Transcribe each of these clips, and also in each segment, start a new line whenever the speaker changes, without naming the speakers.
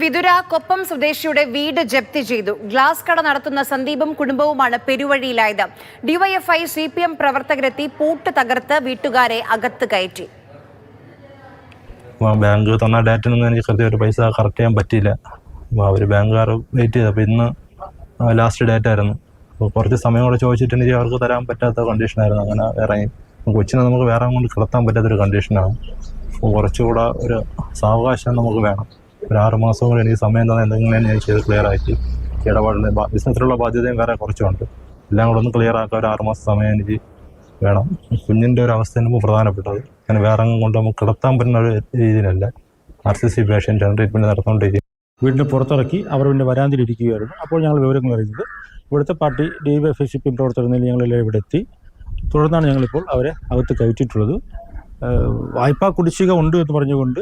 വിതുര കൊപ്പം സ്വദേശിയുടെ വീട് ജപ്തി ചെയ്തു. ഗ്ലാസ് കട നടത്തുന്ന സന്ദീപും കുടുംബവുമാണ് പെരുവഴിയിലായത്. ഡിവൈഎഫ്ഐ സി പി എം പ്രവർത്തകരെത്തി പൂട്ട് തകർത്ത് വീട്ടുകാരെ അകത്ത് കയറ്റി.
ബാങ്ക് തന്ന ഡേറ്റിൽ നിന്ന് എനിക്ക് കൃത്യമായിട്ട് പൈസ കറക്റ്റ് ചെയ്യാൻ പറ്റിയില്ല. അവർ ബാങ്കുകാർ വെയിറ്റ് ചെയ്തു അപ്പോൾ ഇന്ന് ലാസ്റ്റ് ഡേറ്റ് ആയിരുന്നു. അപ്പോൾ കുറച്ച് സമയം കൂടെ ചോദിച്ചിട്ടുണ്ടെങ്കിൽ അവർക്ക് തരാൻ പറ്റാത്ത കണ്ടീഷനായിരുന്നു അങ്ങനെ ഇറങ്ങി. കൊച്ചിനെ നമുക്ക് വേറെ കൊണ്ട് കിടത്താൻ പറ്റാത്തൊരു കണ്ടീഷനാണ് അപ്പോൾ കുറച്ചുകൂടെ ഒരു സാവകാശം നമുക്ക് വേണം. ഒരു ആറ് മാസം കൂടെ എനിക്ക് സമയം തന്നെ എന്തെങ്കിലും ഞാൻ ചെയ്ത് ക്ലിയർ ആക്കി ഇടപാടിന്റെ ബിസിനസ്സിലുള്ള ബാധ്യതയും വേറെ കുറച്ചുണ്ട്. എല്ലാം കൂടെ ഒന്ന് ക്ലിയർ ആക്കാൻ ഒരു ആറ് മാസം സമയം എനിക്ക് വേണം. കുഞ്ഞിന്റെ ഒരു അവസ്ഥ നമുക്ക് പ്രധാനപ്പെട്ടത്. അങ്ങനെ വേറെ കൊണ്ട് നമുക്ക് കിടത്താൻ പറ്റുന്ന ഒരു രീതിയിലല്ല. ആർ സി സി പേഷ്യന്റാണ് ട്രീറ്റ്മെന്റ് നടന്നുകൊണ്ടിരിക്കുന്നത്.
വീടിന് പുറത്തിറക്കി അവർ പിന്നെ വരാന്തിലിരിക്കുകയായിരുന്നു അപ്പോൾ ഞങ്ങൾ വിവരങ്ങൾ അറിയുന്നത് ഇവിടുത്തെ party D Y F C P പ്രവർത്തകർ നിലയിൽ ഞങ്ങളെല്ലാം ഇവിടെ എത്തി. തുടർന്നാണ് ഞങ്ങളിപ്പോൾ അവരെ അകത്ത് കയറ്റിയിട്ടുള്ളത്. വായ്പാ കുടിശ്ശിക ഉണ്ട് എന്ന് പറഞ്ഞുകൊണ്ട്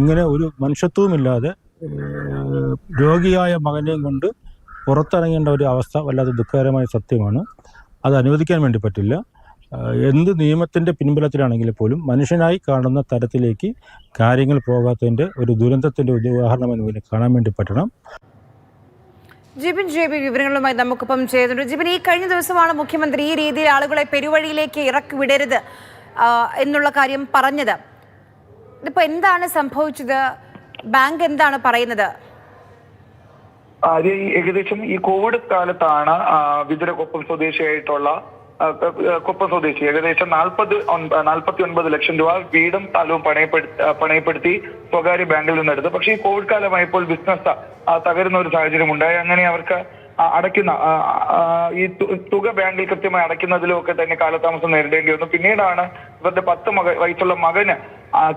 ഇങ്ങനെ ഒരു മനുഷ്യത്വവുമില്ലാതെ ഏഹ് രോഗിയായ മകനെയും കൊണ്ട് പുറത്തിറങ്ങേണ്ട ഒരു അവസ്ഥ വല്ലാതെ ദുഃഖകരമായ സത്യമാണ്. അത് അനുവദിക്കാൻ വേണ്ടി പറ്റില്ല. എന്ത് നിയമത്തിന്റെ പിൻബലത്തിലാണെങ്കിൽ പോലും മനുഷ്യനായി കാണുന്ന തരത്തിലേക്ക് കാര്യങ്ങൾ പോകാത്തതിന്റെ ഒരു ദുരന്തത്തിന്റെ ഉദാഹരണം എന്ന് കാണാൻ വേണ്ടി പറ്റണം.
ജിബിൻ ജെ ബി വിവരങ്ങളുമായി നമുക്കിപ്പം ചെയ്തിട്ടുണ്ട് ജിബിൻ ഈ കഴിഞ്ഞ ദിവസമാണ് മുഖ്യമന്ത്രി ഈ രീതിയിൽ ആളുകളെ പെരുവഴിയിലേക്ക് ഇറക്കി വിടരുത് എന്നുള്ള കാര്യം പറഞ്ഞത്. ഇതിപ്പോ എന്താണ് സംഭവിച്ചത്? ബാങ്ക് എന്താണ് പറയുന്നത്?
അത് ഏകദേശം ഈ കോവിഡ് കാലത്താണ് വിതുരക്കൊപ്പം വിതുര കൊപ്പം സ്വദേശിയായിട്ടുള്ള കൊപ്പം സ്വദേശി ഏകദേശം നാൽപ്പത് നാൽപ്പത്തി ഒൻപത് ലക്ഷം രൂപ വീടും സ്ഥലവും പണയപ്പെടുത്തി പണയപ്പെടുത്തി സ്വകാര്യ ബാങ്കിൽ നിന്നെടുത്തു. പക്ഷേ ഈ കോവിഡ് കാലമായപ്പോൾ ബിസിനസ് തകരുന്ന ഒരു സാഹചര്യം ഉണ്ടായി അങ്ങനെ അവർക്ക് അടയ്ക്കുന്ന ഈ തുക ബാങ്കിൽ കൃത്യമായി അടയ്ക്കുന്നതിലും ഒക്കെ തന്നെ കാലതാമസം നേരിടേണ്ടി വന്നു. പിന്നീടാണ് ഇവരുടെ പത്ത് മക വയസ്സുള്ള മകന്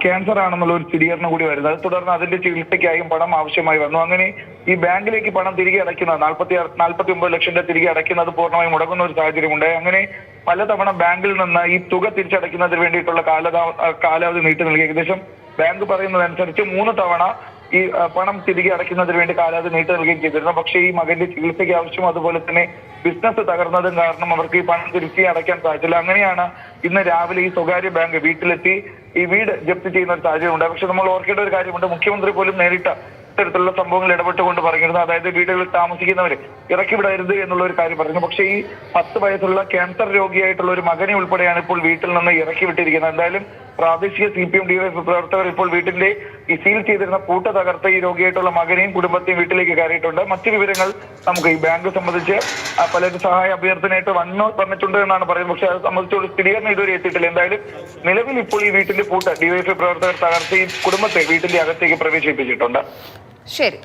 ക്യാൻസർ ആണെന്നുള്ള ഒരു സ്ഥിരീകരണം കൂടി വരുന്നത്. അത് തുടർന്ന് അതിന്റെ ചികിത്സയ്ക്കായും പണം ആവശ്യമായി വന്നു. അങ്ങനെ ഈ ബാങ്കിലേക്ക് പണം തിരികെ അടയ്ക്കുന്നത് നാൽപ്പത്തി നാൽപ്പത്തി ഒമ്പത് ലക്ഷം രൂപ തിരികെ അടയ്ക്കുന്നത് പൂർണമായും മുടങ്ങുന്ന ഒരു സാഹചര്യം ഉണ്ട് അങ്ങനെ പലതവണ ബാങ്കിൽ നിന്ന് ഈ തുക തിരിച്ചടയ്ക്കുന്നതിന് വേണ്ടിയിട്ടുള്ള കാലതാ കാലാവധി നീട്ടി നൽകി. ഏകദേശം ബാങ്ക് പറയുന്നതനുസരിച്ച് മൂന്ന് തവണ ഈ പണം തിരികെ അടയ്ക്കുന്നതിന് വേണ്ടി കാലാവധി നീട്ടി നൽകുകയും ചെയ്തിരുന്നു. പക്ഷേ ഈ മകന്റെ ചികിത്സയ്ക്ക് ആവശ്യം അതുപോലെ തന്നെ ബിസിനസ് തകർന്നതും കാരണം അവർക്ക് ഈ പണം തിരിച്ച് അടയ്ക്കാൻ സാധിച്ചില്ല. അങ്ങനെയാണ് ഇന്ന് രാവിലെ ഈ സ്വകാര്യ ബാങ്ക് വീട്ടിലെത്തി ഈ വീട് ജപ്തി ചെയ്യുന്ന ഒരു സാഹചര്യം ഉണ്ട് പക്ഷെ നമ്മൾ ഓർക്കേണ്ട ഒരു കാര്യമുണ്ട്. മുഖ്യമന്ത്രി പോലും നേരിട്ട ഇത്തരത്തിലുള്ള സംഭവങ്ങൾ ഇടപെട്ടുകൊണ്ട് പറഞ്ഞിരുന്നു അതായത് വീടുകളിൽ താമസിക്കുന്നവർ ഇറക്കി വിടരുത് എന്നുള്ള ഒരു കാര്യം പറഞ്ഞു പക്ഷേ ഈ പത്ത് വയസ്സുള്ള ക്യാൻസർ രോഗിയായിട്ടുള്ള ഒരു മകനെ ഉൾപ്പെടെയാണ് ഇപ്പോൾ വീട്ടിൽ നിന്ന് ഇറക്കി വിട്ടിരിക്കുന്നത് എന്തായാലും പ്രാദേശിക സി പി എം ഡിവൈഎഫ് പ്രവർത്തകർ ഇപ്പോൾ വീട്ടിന്റെ സീൽ ചെയ്തിരുന്ന പൂട്ട തകർത്ത ഈ രോഗിയായിട്ടുള്ള മകനെയും കുടുംബത്തെയും വീട്ടിലേക്ക് കയറിയിട്ടുണ്ട്. മറ്റു വിവരങ്ങൾ നമുക്ക് ഈ ബാങ്ക് സംബന്ധിച്ച് പലരും സഹായ അഭ്യർത്ഥനയായിട്ട് വന്നു തന്നിട്ടുണ്ട് എന്നാണ് പറയുന്നത്. പക്ഷെ അത് സംബന്ധിച്ചുള്ള സ്ഥിരീകരണം ഇതുവരെ എത്തിയിട്ടില്ല. എന്തായാലും നിലവിൽ ഇപ്പോൾ ഈ വീട്ടിന്റെ പൂട്ട് ഡിവൈഎഫ് പ്രവർത്തകർ തകർത്ത് ഈ കുടുംബത്തെ വീട്ടിന്റെ അകത്തേക്ക് പ്രവേശിപ്പിച്ചിട്ടുണ്ട്.
ശരി.